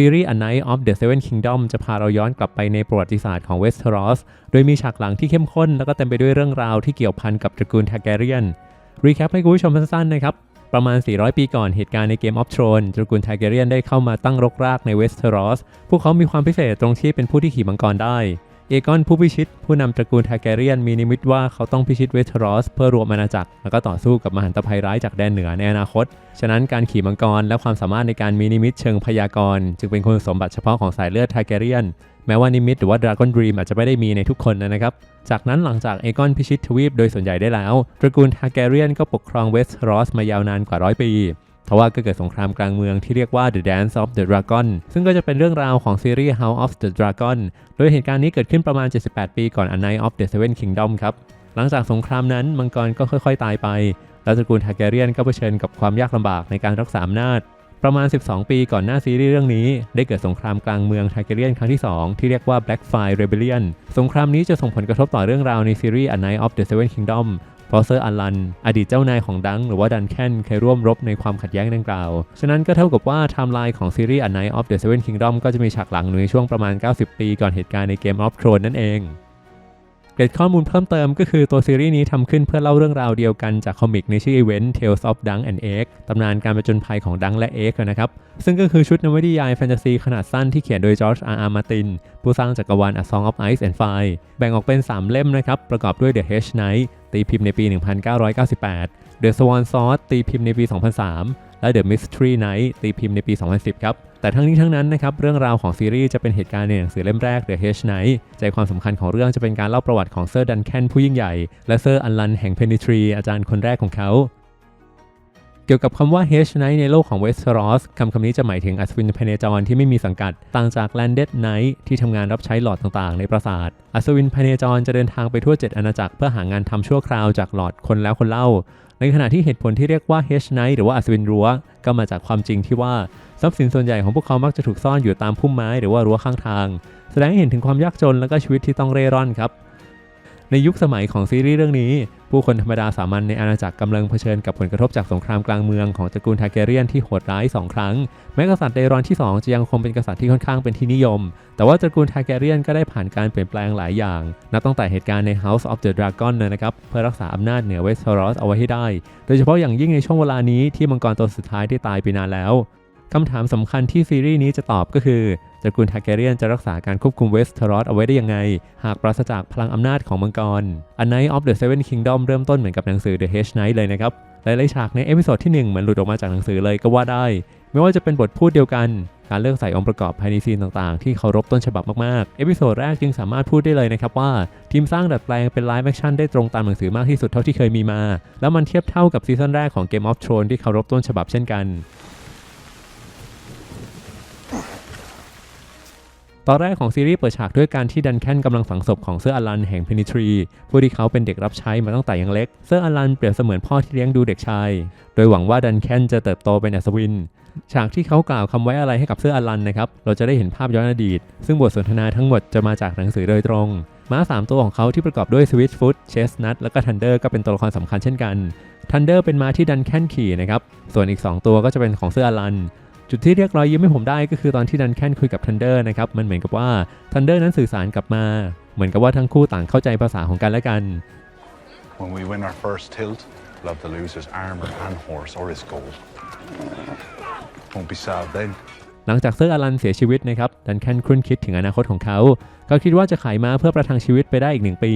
ซีรีส์ A Night of the Seven Kingdom จะพาเราย้อนกลับไปในประวัติศาสตร์ของเวสเทอรอส โดยมีฉากหลังที่เข้มข้น แล้วก็เต็มไปด้วยเรื่องราวที่เกี่ยวพันกับตระกูลทาแกเรียน รีแคปให้คุณผู้ชมสั้นๆนะครับ ประมาณ 400 ปีก่อนเหตุการณ์ในเกมออฟทรอนตระกูลทาแกเรียนได้เข้ามาตั้งรกรากในเวสเทอรอส พวกเขามีความพิเศษตรงที่เป็นผู้ที่ขี่มังกรได้ เอกอนผู้พิชิต ผู้นำตระกูลทาแกเรียนมีนิมิตว่าเขาต้องพิชิตเวสทรอสเพื่อรวมอาณาจักร แล้วก็ต่อสู้กับมหันตภัยร้ายจากแดนเหนือในอนาคต ฉะนั้นการขี่มังกรและความสามารถในการมีนิมิตเชิงพยากรณ์จึงเป็นคุณสมบัติเฉพาะของสายเลือดทาแกเรียน แม้ว่านิมิตหรือว่าดราก้อนดรีมอาจจะไม่ได้มีในทุกคนนะครับ จากนั้นหลังจากเอกอนพิชิตทวีปโดยส่วนใหญ่ได้แล้ว ตระกูลทาแกเรียนก็ปกครองเวสทรอสมายาวนานกว่าร้อยปี ทว่าก็เกิดสงครามกลางเมืองที่เรียกว่า The Dance of the Dragon ซึ่งก็จะเป็นเรื่องราวของซีรีส์ House of the Dragon โดยเหตุการณ์นี้เกิดขึ้นประมาณ 78 ปีก่อน A Night of the Seven Kingdom ครับ หลังจากสงครามนั้นมังกรก็ค่อยๆ ตายไป แล้วตระกูลทาแกเรียนก็เผชิญกับความยากลำบากในการรักษาอำนาจ ประมาณ 12 ปีก่อนหน้าซีรีส์เรื่องนี้ ได้เกิดสงครามกลางเมืองทาแกเรียนครั้งที่ 2 ที่เรียกว่า Blackfire Rebellion สงครามนี้จะส่งผลกระทบต่อเรื่องราวในซีรีส์ A Night of the Seven Kingdom เพราะเซอร์อัลลัน อดีตเจ้านายของดังหรือว่าดันแคนเคยร่วมรบในความขัดแย้งดังกล่าว ฉะนั้นก็เท่ากับว่าไทม์ไลน์ของซีรีส์ A Night of the Seven Kingdom ก็จะมีฉากหลังในช่วงประมาณ 90 ปีก่อนเหตุการณ์ใน Game of Thrones นั่นเอง เกร็ดข้อมูลเพิ่มเติมก็คือตัวซีรีส์นี้ทำขึ้นเพื่อเล่าเรื่องราวเดียวกันจากคอมิกในชื่ออีเวนต์ Tales of Dunk and Egg ตำนานการประจนภัยของดังและเอ็กนะครับ ซึ่งก็คือชุดนวนิยายแฟนตาซีขนาดสั้นที่เขียนโดยจอร์จอาร์อาร์มาตินผู้สร้างจักรวาล A Song of Ice and Fire แบ่งออกเป็น 3 เล่มนะครับประกอบด้วย The Hedge Knight ตีพิมพ์ในปี 1998 The Swan Sword ตีพิมพ์ในปี 2003 และ The Mystery Night ตีพิมพ์ในปี 2010 ครับ แต่ทั้งนี้ทั้งนั้นนะครับเรื่องราวของซีรีส์จะเป็นเหตุการณ์ในหนังสือเล่มแรก The Hedge Knight ใจความสำคัญของเรื่องจะเป็นการเล่าประวัติของเซอร์ดันแคนผู้ยิ่งใหญ่ และเซอร์อัลลันแห่งเพนิทรีอาจารย์คนแรกของเขาเกี่ยวกับคำว่า Hedge Knight ในโลกของ Westeros คำคำนี้จะหมายถึงอัศวินพเนจรที่ไม่มีสังกัด ต่างจาก Landed Knight ที่ทำงานรับใช้หลอดต่างๆ ในปราสาท อัศวินพเนจรจะเดินทางไปทั่ว 7 อาณาจักรเพื่อหางานทำชั่วคราวจากหลอดคนแล้วคนเล่า ในขณะที่เหตุผลที่เรียกว่า h e d g Knight หรือว่าอัศวินรั้ว ก็มาจากความจริงที่ว่าทรัพย์สินส่วนใหญ่ของพวกเขามักจะถูกซ่อนอยู่ตามพุ่มไม้หรือว่ารั้วข้างทาง แสดงให้เห็นถึงความยากจนและก็ชีวิตที่ต้องเร่ร่อนครับ ในยุคสมัยของซีรีส์เรื่องนี้ ผู้คนธรรมดาสามัญในอาณาจักรกำลังเผชิญกับผลกระทบจากสงครามกลางเมืองของตระกูลทาเกเรียนที่โหดร้าย 2 ครั้ง แม้กษัตริย์เดรอนที่ 2 จะยังคงเป็นกษัตริย์ที่ค่อนข้างเป็นที่นิยม แต่ว่าตระกูลทาเกเรียนก็ได้ผ่านการเปลี่ยนแปลงหลายอย่าง นับตั้งแต่เหตุการณ์ใน House of the Dragon นะครับเพื่อรักษาอำนาจเหนือเวสเทอรอสเอาไว้ให้ได้ โดยเฉพาะอย่างยิ่งในช่วงเวลานี้ที่มังกรตัวสุดท้ายได้ตายไปนานแล้วคำถามสำคัญที่ซีรีส์นี้จะตอบก็คือ ตระกูลทาเกเรียนจะรักษาการควบคุมเวสเทอรอสเอาไว้ได้ยังไง หากปราศจากพลังอำนาจของมังกร A Night of the Seven Kingdom เริ่มต้นเหมือนกับหนังสือ The Hedge Knight เลยนะครับ หลายๆฉากในเอพิโซดที่ 1 เหมือนหลุดออกมาจากหนังสือเลยก็ว่าได้ ไม่ว่าจะเป็นบทพูดเดียวกันการเลือกใส่องค์ประกอบภายในซีนต่างๆ ที่เคารพต้นฉบับมากๆ เอพิโซดแรกจึงสามารถพูดได้เลยนะครับว่า ทีมสร้างดัดแปลงเป็นไลฟ์แอคชั่นได้ตรงตามหนังสือมากที่สุดเท่าที่เคยมีมา แล้วมันเทียบเท่ากับซีซั่นแรกของ Game of Thrones ที่เคารพต้นฉบับเช่นกัน ตอนแรกของซีรีส์เปิดฉากด้วยการที่ดันแคนกำลังฝังศพของเซอร์อลันแห่งเพนิทรีผู้ที่เขาเป็นเด็กรับใช้มาตั้งแต่ยังเล็ก เซอร์อลันเปรียบเสมือนพ่อที่เลี้ยงดูเด็กชาย โดยหวังว่าดันแคนจะเติบโตเป็นอัศวิน ฉากที่เขากล่าวคำไว้อะไรให้กับเซอร์อลันนะครับ เราจะได้เห็นภาพย้อนอดีต ซึ่งบทสนทนาทั้งหมดจะมาจากหนังสือโดยตรงม้า 3 ตัวของเขาที่ประกอบด้วยสวิตช์ฟุตเชสนัทและก็ทันเดอร์ก็เป็นตัวละครสำคัญเช่นกันทันเดอร์เป็นม้าที่ดันแคนขี่นะครับ ส่วนอีก 2 ตัวก็จะเป็นของเซอร์อลัน จุดที่เรียกรอยยิ้มให้ผมได้ก็คือตอนที่ดันแคนคุยกับทันเดอร์นะครับ มันเหมือนกับว่าทันเดอร์นั้นสื่อสารกลับมา เหมือนกับว่าทั้งคู่ต่างเข้าใจภาษาของกันและกัน When we win our first tilt, we'll have to lose his armor and horse or his gold. Won't be sad then. หลังจากเซอร์อลันเสียชีวิตนะครับ ดันแคนครุ่นคิดถึงอนาคตของเขา เขาคิดว่าจะขายม้าเพื่อประทังชีวิตไปได้อีกหนึ่งปี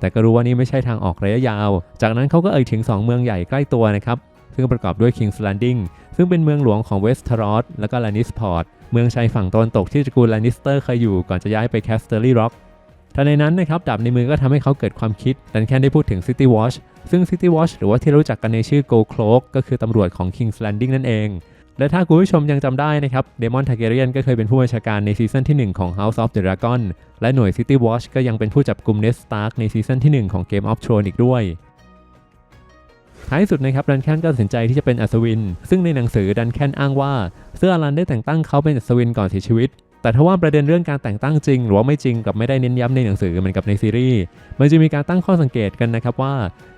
แต่ก็รู้ว่านี่ไม่ใช่ทางออกระยะยาว จากนั้นเขาก็เอ่ยถึง 2 เมืองใหญ่ใกล้ตัวนะครับ ซึ่งประกอบด้วย King's Landing ซึ่งเป็นเมืองหลวงของเวสเทอรอสและก็ลานิสพอร์ตเมืองชายฝั่งตะวันตกที่ตระกูลลานิสเตอร์เคยอยู่ก่อนจะย้ายไปแคสเตอรี่ร็อกทันในนั้นนะครับดาบในมือก็ทำให้เขาเกิดความคิดดันแคนได้พูดถึง City Watch ซึ่ง City Watch หรือว่าที่รู้จักกันในชื่อ Go Cloak ก็คือตำรวจของ King's Landing นั่นเอง และถ้าคุณผู้ชมยังจำได้นะครับเดมอนทาเกเรียนก็เคยเป็นผู้บัญชาการในซีซั่นที่ 1 ของ House of the Dragon และหน่วย City Watch ก็ยังเป็นผู้จับกลุ่มเนสตาร์กในซีซั่นที่ 1 ของ Game of Thrones อีกด้วย ท้ายสุดนะครับดันแคนก็ตัดสินใจที่จะเป็นอัศวิน ซึ่งในหนังสือดันแคนอ้างว่าเซอร์อารันได้แต่งตั้งเขาเป็นอัศวินก่อนเสียชีวิต แต่ถ้าว่าประเด็นเรื่องการแต่งตั้งจริง หรือว่าไม่จริงกับไม่ได้เน้นย้ำในหนังสือเหมือนกับในซีรีส์มันจะมีการตั้งข้อสังเกตกันนะครับว่า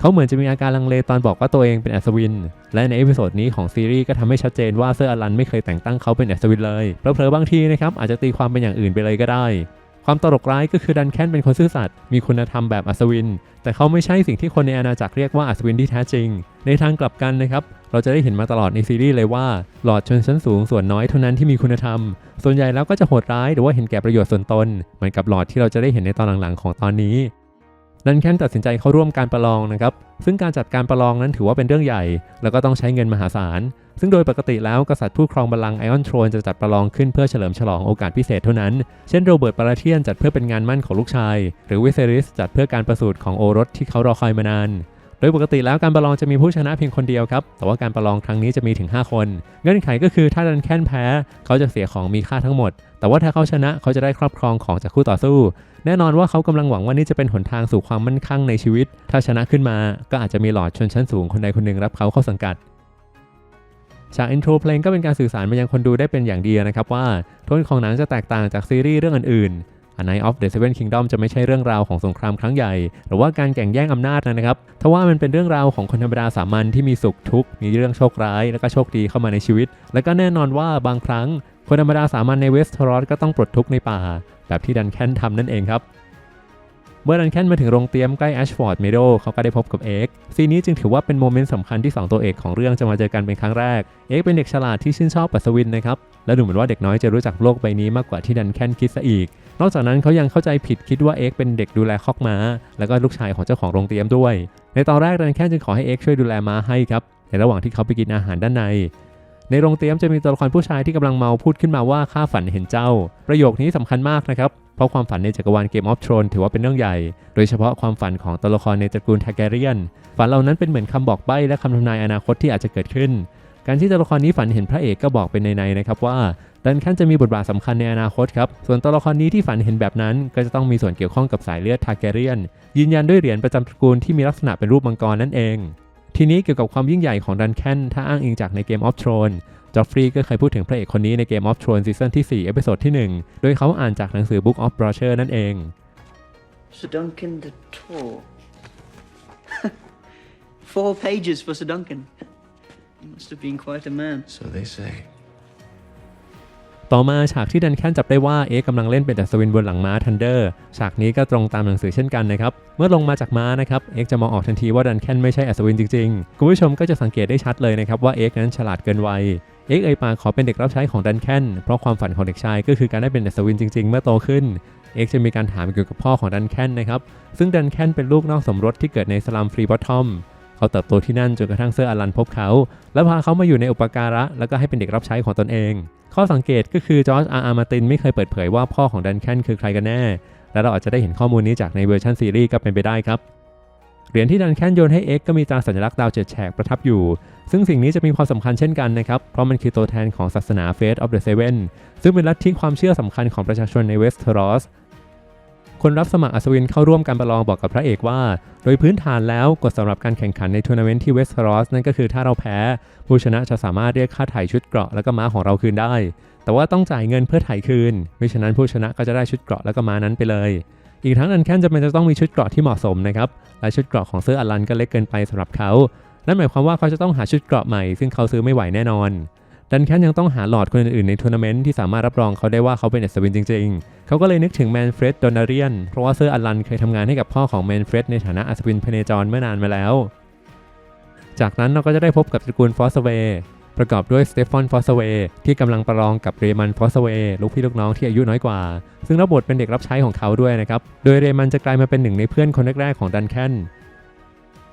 เขาเหมือนจะมีอาการลังเลตอนบอกว่าตัวเองเป็นอัศวิน และในเอพิโซดนี้ของซีรีส์ก็ทำให้ชัดเจนว่าเซอร์อลันไม่เคยแต่งตั้งเขาเป็นอัศวินเลยเผลอๆบางทีนะครับอาจจะตีความเป็นอย่างอื่นไปเลยก็ได้ ความตลกร้ายก็คือดันแคนเป็นคนซื่อสัตย์มีคุณธรรมแบบอัศวิน แต่เขาไม่ใช่สิ่งที่คนในอาณาจักรเรียกว่าอัศวินที่แท้จริง ในทางกลับกันนะครับ เราจะได้เห็นมาตลอดในซีรีส์เลยว่า หลอดชนชั้นสูงส่วนน้อยเท่านั้นที่มีคุณธรรม ส่วนใหญ่แล้วก็จะโหดร้ายหรือว่าเห็นแก่ประโยชน์ส่วนตน เหมือนกับหลอดที่เราจะได้เห็นในตอนหลังๆของตอนนี้ ดันแคนตัดสินใจเข้าร่วมการประลองนะครับ ซึ่งการจัดการประลองนั้นถือว่าเป็นเรื่องใหญ่ แล้วก็ต้องใช้เงินมหาศาล ซึ่งโดยปกติแล้วกษัตริย์ผู้ครองบัลลังก์ไอออนโทรนจะจัดประลองขึ้นเพื่อเฉลิมฉลองโอกาสพิเศษเท่านั้น เช่นโรเบิร์ตปาราเทียนจัดเพื่อเป็นงานมั่นของลูกชาย หรือวิเซริสจัดเพื่อการประสูติของโอรสที่เขารอคอยมานาน โดยปกติแล้วการประลองจะมีผู้ชนะเพียงคนเดียวครับ แต่ว่าการประลองครั้งนี้จะมีถึง 5 คน เงื่อนไขก็คือถ้าดันแค้นแพ้ เขาจะเสียของมีค่าทั้งหมด แต่ว่าถ้าเขาชนะเขาจะได้ครอบครองของจากคู่ต่อสู้ แน่นอนว่าเขากำลังหวังว่านี่จะเป็นหนทางสู่ความมั่นคงในชีวิต ถ้าชนะขึ้นมา ก็อาจจะมีหลอดชนชั้นสูงคนใดคนหนึ่งรับเขาเข้าสังกัดฉากอินโทรเพลงก็เป็นการสื่อสารไปยังคนดูได้เป็นอย่างดีนะครับว่าโทนของหนังจะแตกต่างจากซีรีส์เรื่องอื่น A Night of the Seven Kingdom จะไม่ใช่เรื่องราวของสงครามครั้งใหญ่ หรือว่าการแข่งแย่งอำนาจนะครับทว่ามันเป็นเรื่องราวของคนธรรมดาสามัญที่มีสุขทุกข์มีเรื่องโชคร้าย แล้วก็โชคดีเข้ามาในชีวิต และก็แน่นอนว่าบางครั้งคนธรรมดาสามัญในเวสต์ทรอสก็ต้องปลดทุกข์ในป่า แบบที่ดันแค้นทำนั่นเองครับ เมื่อดันแคนมาถึงโรงเตรียมใกล้แอชฟอร์ดเมโดเขาก็ได้พบกับเอ็กซีนี้จึงถือว่าเป็นโมเมนต์สำคัญที่2ตัวเอกของเรื่องจะมาเจอกันเป็นครั้งแรก เอ็กเป็นเด็กฉลาดที่ชื่นชอบปัสวินนะครับ และดูเหมือนว่าเด็กน้อยจะรู้จักโลกใบนี้มากกว่าที่ดันแคนคิดซะอีก นอกจากนั้นเขายังเข้าใจผิดคิดว่าเอ็กเป็นเด็กดูแลคอกม้า แล้วก็ลูกชายของเจ้าของโรงเตรียมด้วย ในตอนแรกดันแคนจึงขอให้เอ็กช่วยดูแลม้าให้ครับ ในระหว่างที่เขาไปกินอาหารด้านในในโรงเตรียมจะมีตัวละครผู้ชายที่กำลังเมาพูดขึ้นมาว่าข้าฝันเห็นเจ้า ประโยคนี้สำคัญมากนะครับ ราะความฝันในจักรวาลเกมออฟทรอนถือว่าเป็นเรื่องใหญ่ โดยเฉพาะความฝันของตัวละครในตระกูลทาแกเรียน ฝันเหล่านั้นเป็นเหมือนคำบอกใบ้และคำทำนายอนาคตที่อาจจะเกิดขึ้น การที่ตัวละครนี้ฝันเห็นพระเอกก็บอกเป็นในๆนะครับว่าดันแคนจะมีบทบาทสำคัญในอนาคตครับ ส่วนตัวละครนี้ที่ฝันเห็นแบบนั้น ก็จะต้องมีส่วนเกี่ยวข้องกับสายเลือดทาแกเรียน ยืนยันด้วยเหรียญประจำตระกูลที่มีลักษณะเป็นรูปมังกรนั่นเอง ทีนี้เกี่ยวกับความยิ่งใหญ่ของดันแคนถ้าอ้างอิงจากในเกมออฟทรอน จอฟฟรีก็เคยพูดถึงพระเอกคนนี้ในเกม of Thrones ซีซั่นที่ 4 เอพิโซดที่ 1 โดยเขาอ่านจากหนังสือ Book of Brother นั่นเอง Sir Duncan the Tall. Four pages for Sir Duncan. He must have been quite a man. So they say. ต่อมาฉากที่ดันแคนจับได้ว่าเอ็กกำลังเล่นเป็นอัศวินบนหลังม้าทันเดอร์ฉากนี้ก็ตรงตามหนังสือเช่นกันนะครับ เมื่อลงมาจากม้านะครับเอ็กจะมองออกทันทีว่าดันแคนไม่ใช่อัศวินจริงๆ คุณผู้ชมก็จะสังเกตได้ชัดเลยนะครับว่าเอ็กนั้นฉลาดเกินวัย เอ็กเอยปาขอเป็นเด็กรับใช้ของดันแคนเพราะความฝันของเด็กชายก็คือการได้เป็นอัศวินจริง ๆ เมื่อโตขึ้นเอ็กจะมีการถามเกี่ยวกับพ่อของดันแคนนะครับซึ่งดันแคนเป็นลูกนอกสมรสที่เกิดในสลัมฟรีบอททอมเขาเติบโตที่นั่นจนกระทั่งเซอร์อลันพบเขา และพาเขามาอยู่ในอุปการะ แล้วก็ให้เป็นเด็กรับใช้ของตนเอง ข้อสังเกตก็คือจอร์จอาร์อาร์มาตินไม่เคยเปิดเผยว่าพ่อของดันแคนคือใครกันแน่ และเราอาจจะได้เห็นข้อมูลนี้จากในเวอร์ชันซีรีส์ก็เป็นไปได้ครับ เหรียญที่ดันแคนโยนให้เอกก็มีตราสัญลักษณ์ดาวเจ็ดแฉกประทับอยู่ ซึ่งสิ่งนี้จะมีความสำคัญเช่นกันนะครับ เพราะมันคือตัวแทนของศาสนา Faith of the Seven ซึ่งเป็นลัทธิความเชื่อสำคัญของประชาชนในเวสเทอรอสคนรับสมัครอัศวินเข้าร่วมการประลองบอกกับพระเอกว่า โดยพื้นฐานแล้วกฎสำหรับการแข่งขันในทัวร์นาเมนต์ที่เวสเทอรอสนั่นก็คือถ้าเราแพ้ ผู้ชนะจะสามารถเรียกค่าไถ่ชุดเกราะแล้วก็ม้าของเราคืนได้ แต่ว่าต้องจ่ายเงินเพื่อไถ่คืนไม่ฉะนั้นผู้ชนะก็จะได้ชุดเกราะแล้วก็ม้านั้นไปเลย อีกทั้งอันแคนจะเป็นจะต้องมีชุดเกราะที่เหมาะสมนะครับ และชุดเกราะของเสื้ออลันก็เล็กเกินไปสำหรับเขา นั่นหมายความว่าเขาจะต้องหาชุดเกราะใหม่ ซึ่งเขาซื้อไม่ไหวแน่นอน ดันแคนยังต้องหาหลอดคนอื่นๆในทัวร์นาเมนต์ที่สามารถรับรองเขาได้ว่าเขาเป็นอัศวินจริงๆ เขาก็เลยนึกถึงแมนเฟรดโดนาเรียน เพราะว่าเซอร์อลันเคยทำงานให้กับพ่อของแมนเฟรดในฐานะอัศวินพเนจรเมื่อนานมาแล้ว จากนั้นเราก็จะได้พบกับตระกูลฟอสเวย์ ประกอบด้วยสเตฟานฟอสเวย์ที่กำลังประลองกับเรมันฟอสเวย์ลูกพี่ลูกน้องที่อายุน้อยกว่า ซึ่งรับบทเป็นเด็กรับใช้ของเขาด้วยนะครับ โดยเรมันจะกลายมาเป็นหนึ่งในเพื่อนคนแรกๆของดันแคน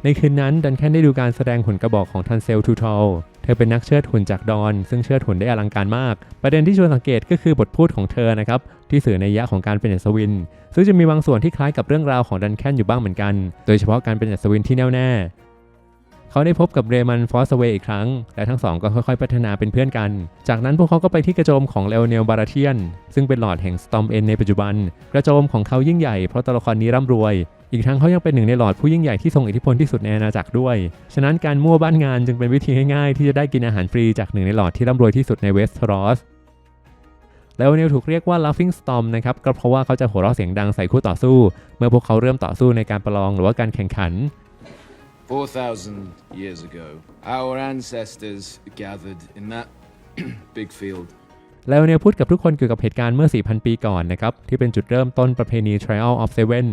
ในคืนนั้นดันแคนได้ดูการแสดงหุ่นกระบอกของทันเซลทูทอลเธอเป็นนักเชิดหุ่นจากดอน ซึ่งเชิดหุ่นได้อลังการมาก ประเด็นที่ชวนสังเกตก็คือบทพูดของเธอนะครับที่สื่อในยยะของการเป็นอัศวิน ซึ่งจะมีบางส่วนที่คล้ายกับเรื่องราวของดันแคนอยู่บ้างเหมือนกัน โดยเฉพาะการเป็นอัศวินที่แน่วแน่ เขาได้พบกับเรมันฟอสเวย์อีกครั้ง และทั้งสองก็ค่อยๆ พัฒนาเป็นเพื่อนกัน จากนั้นพวกเขาก็ไปที่กระโจมของเลโอเนลบาราเทียน ซึ่งเป็นหลอดแห่งสตอมเอ็นในปัจจุบัน กระโจมของเขายิ่งใหญ่เพราะตัวละครนี้ร่ำรวย อีกทั้งเขายังเป็นหนึ่งในหลอดผู้ยิ่งใหญ่ที่ทรงอิทธิพลที่สุดในอาณาจักรด้วย ฉะนั้นการมั่วบ้านงานจึงเป็นวิธีง่ายๆ ที่จะได้กินอาหารฟรีจากหนึ่งในหลอดที่ร่ำรวยที่สุดในเวสต์รอสแล้วเนลถูกเรียกว่า Laughing Storm นะครับก็เพราะว่าเขาจะหัวเราะเสียงดังใส่คู่ต่อสู้ เมื่อพวกเขาเริ่มต่อสู้ในการประลองหรือว่าการแข่งขัน 4,000 years ago, our ancestors gathered in that big field. แล้วเนลพูดกับทุกคนเกี่ยวกับเหตุการณ์เมื่อ 4,000 ปีก่อนนะครับ ที่เป็นจุดเริ่มต้นประเพณี Trial of Seven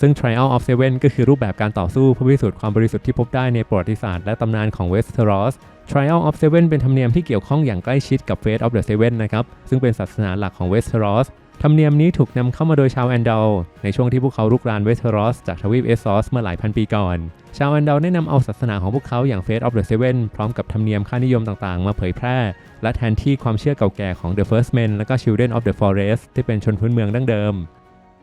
ซึ่ง Trial of Seven ก็คือรูปแบบการต่อสู้เพื่อพิสูจน์ความบริสุทธิ์ที่พบได้ในประวัติศาสตร์และตำนานของ Westeros Trial of Seven เป็นธรรมเนียมที่เกี่ยวข้องอย่างใกล้ชิดกับ Fate of the Seven นะครับ ซึ่งเป็นศาสนาหลักของ Westeros ธรรมเนียมนี้ถูกนำเข้ามาโดยชาวแอนดัลในช่วงที่พวกเขารุกรานเวสเทอรอสจากทวีปเอสซอสเมื่อหลายพันปีก่อน ชาวแอนดัลได้นำเอาศาสนาของพวกเขาอย่าง Fate of the Seven พร้อมกับธรรมเนียมค่านิยมต่างๆ มาเผยแพร่ และแทนที่ความเชื่อเก่าแก่ของ The First Men และก็ Children of the Forest ที่เป็นชนพื้นเมืองดั้งเดิม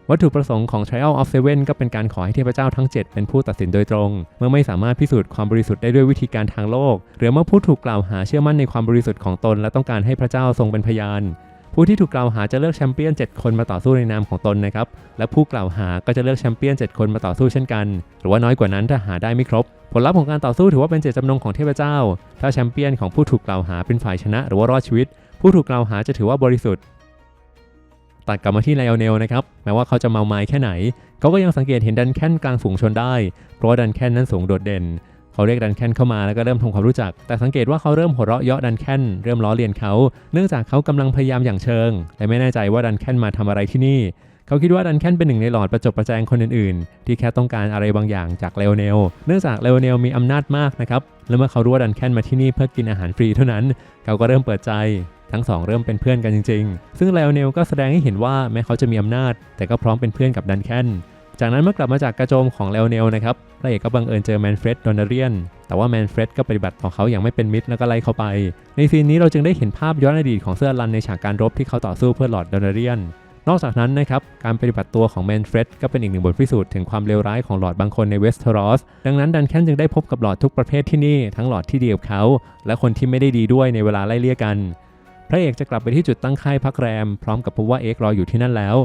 วัตถุประสงค์ของ Trial of Seven ก็เป็นการขอให้เทพเจ้าทั้ง 7 เป็นผู้ตัดสินโดยตรง เมื่อไม่สามารถพิสูจน์ความบริสุทธิ์ได้ด้วยวิธีการทางโลก หรือเมื่อผู้ถูกกล่าวหาเชื่อมั่นในความบริสุทธิ์ของตน และต้องการให้พระเจ้าทรงเป็นพยาน ผู้ที่ถูกกล่าวหาจะเลือกแชมเปี้ยน 7 คนมาต่อสู้ในนามของตนนะครับ และผู้กล่าวหาก็จะเลือกแชมเปี้ยน 7 คนมาต่อสู้เช่นกัน หรือว่าน้อยกว่านั้นถ้าหาได้ไม่ครบ ผลลัพธ์ของการต่อสู้ถือว่าเป็นเจตจำนงของเทพเจ้า ถ้าแชมเปี้ยนของผู้ถูกกล่าวหาเป็นฝ่ายชนะ หรือว่ารอดชีวิต ผู้ถูกกล่าวหาจะถือว่าบริสุทธิ์ตัดกลับมาที่ไลออนเนลนะครับ แม้ว่าเขาจะเมาไม้แค่ไหน เขาก็ยังสังเกตเห็นดันแคนกลางฝูงชนได้ เพราะดันแคนนั้นสูงโดดเด่น เขาเรียกดันแคนเข้ามาแล้วก็เริ่มทำความรู้จัก แต่สังเกตว่าเขาเริ่มหัวเราะเยาะดันแคนเริ่มล้อเลียนเขา เนื่องจากเขากำลังพยายามอย่างเชิงและไม่แน่ใจว่าดันแคนมาทำอะไรที่นี่ เขาคิดว่าดันแคนเป็นหนึ่งในหลอดประจบประแจงคนอื่นๆ ที่แค่ต้องการอะไรบางอย่างจากเลโอเนล เนื่องจากเลโอเนลมีอำนาจมากนะครับ และเมื่อเขารู้ว่าดันแคนมาที่นี่เพื่อกินอาหารฟรีเท่านั้น เขาก็เริ่มเปิดใจทั้งสองเริ่มเป็นเพื่อนกันจริง ๆ ซึ่งเลโอเนลก็แสดงให้เห็นว่าแม้เขาจะมีอำนาจ แต่ก็พร้อมเป็นเพื่อนกับดันแคน จากนั้นเมื่อกลับมาจากกระโจมของเลโอเนลนะครับพระเอกก็บังเอิญเจอแมนเฟรดดอนเดเรียน แต่ว่าแมนเฟรดก็ปฏิบัติต่อเขาอย่างไม่เป็นมิตรแล้วก็ไล่เขาไป ในซีนนี้เราจึงได้เห็นภาพย้อนอดีตของเสื้อรันในฉากการรบที่เขาต่อสู้เพื่อหลอดดอนเดเรียน นอกจากนั้นนะครับ การปฏิบัติตัวของแมนเฟรดก็เป็นอีกหนึ่งบทพิสูจน์ถึงความเลวร้ายของหลอดบางคนในเวสเทอรอส ดังนั้นดันแคนจึงได้พบกับหลอดทุกประเภทที่นี่ทั้งหลอดที่ดีกับเขา และคนที่ไม่ได้ดีด้วยในเวลาไล่เลี่ยกัน พระเอกจะกลับไปที่จุดตั้งค่ายพักแรม พร้อมกับพบว่าเอ็กรออยู่ที่นั่นแล้ว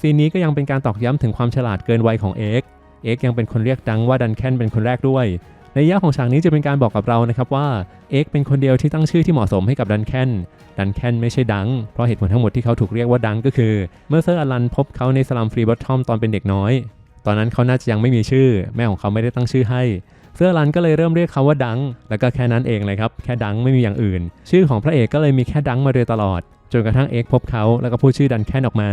ซีนนี้ก็ยังเป็นการตอกย้ำถึงความฉลาดเกินวัยของเอ็กเอ็กยังเป็นคนเรียกดังว่าดันแคนเป็นคนแรกด้วยในยะของฉากนี้จะเป็นการบอกกับเรานะครับว่าเอ็กเป็นคนเดียวที่ตั้งชื่อที่เหมาะสมให้กับดันแคนดันแคนไม่ใช่ดัง เพราะเหตุผลทั้งหมดที่เขาถูกเรียกว่าดังก็คือ เมื่อเซอร์อลันพบเขาในสลัมฟรีบอททอมตอนเป็นเด็กน้อย ตอนนั้นเขาน่าจะยังไม่มีชื่อ แม่ของเขาไม่ได้ตั้งชื่อให้ เซอร์อลันก็เลยเริ่มเรียกเขาว่าดัง แล้วก็แค่นั้นเองเลยครับแค่ดังไม่มีอย่างอื่น ชื่อของพระเอกก็เลยมีแค่ดังมาโดยตลอด จนกระทั่งเอ็กพบเขาแล้วก็พูดชื่อดันแคนออกมา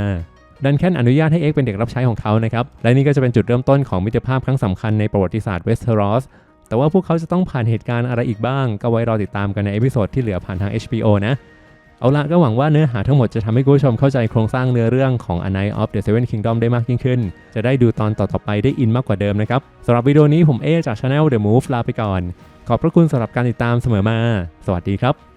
ดันแคนอนุญาตให้เอ็กเป็นเด็กรับใช้ของเขานะครับ และนี่ก็จะเป็นจุดเริ่มต้นของมิตรภาพครั้งสำคัญในประวัติศาสตร์เวสเทอรอสแต่ว่าพวกเขาจะต้องผ่านเหตุการณ์อะไรอีกบ้าง ก็ไว้รอติดตามกันในเอพิโซดที่เหลือผ่านทาง HBO นะ เอาละก็หวังว่าเนื้อหาทั้งหมดจะทำให้คุณผู้ชมเข้าใจโครงสร้างเนื้อเรื่องของ A Night of the Seven Kingdom ได้มากยิ่งขึ้น จะได้ดูตอนต่อๆไปได้อินมากกว่าเดิมนะครับสำหรับวิดีโอนี้ผมเอจาก Channel The Move ลาไปก่อน ขอบพระคุณสำหรับการติดตามเสมอมา สวัสดีครับ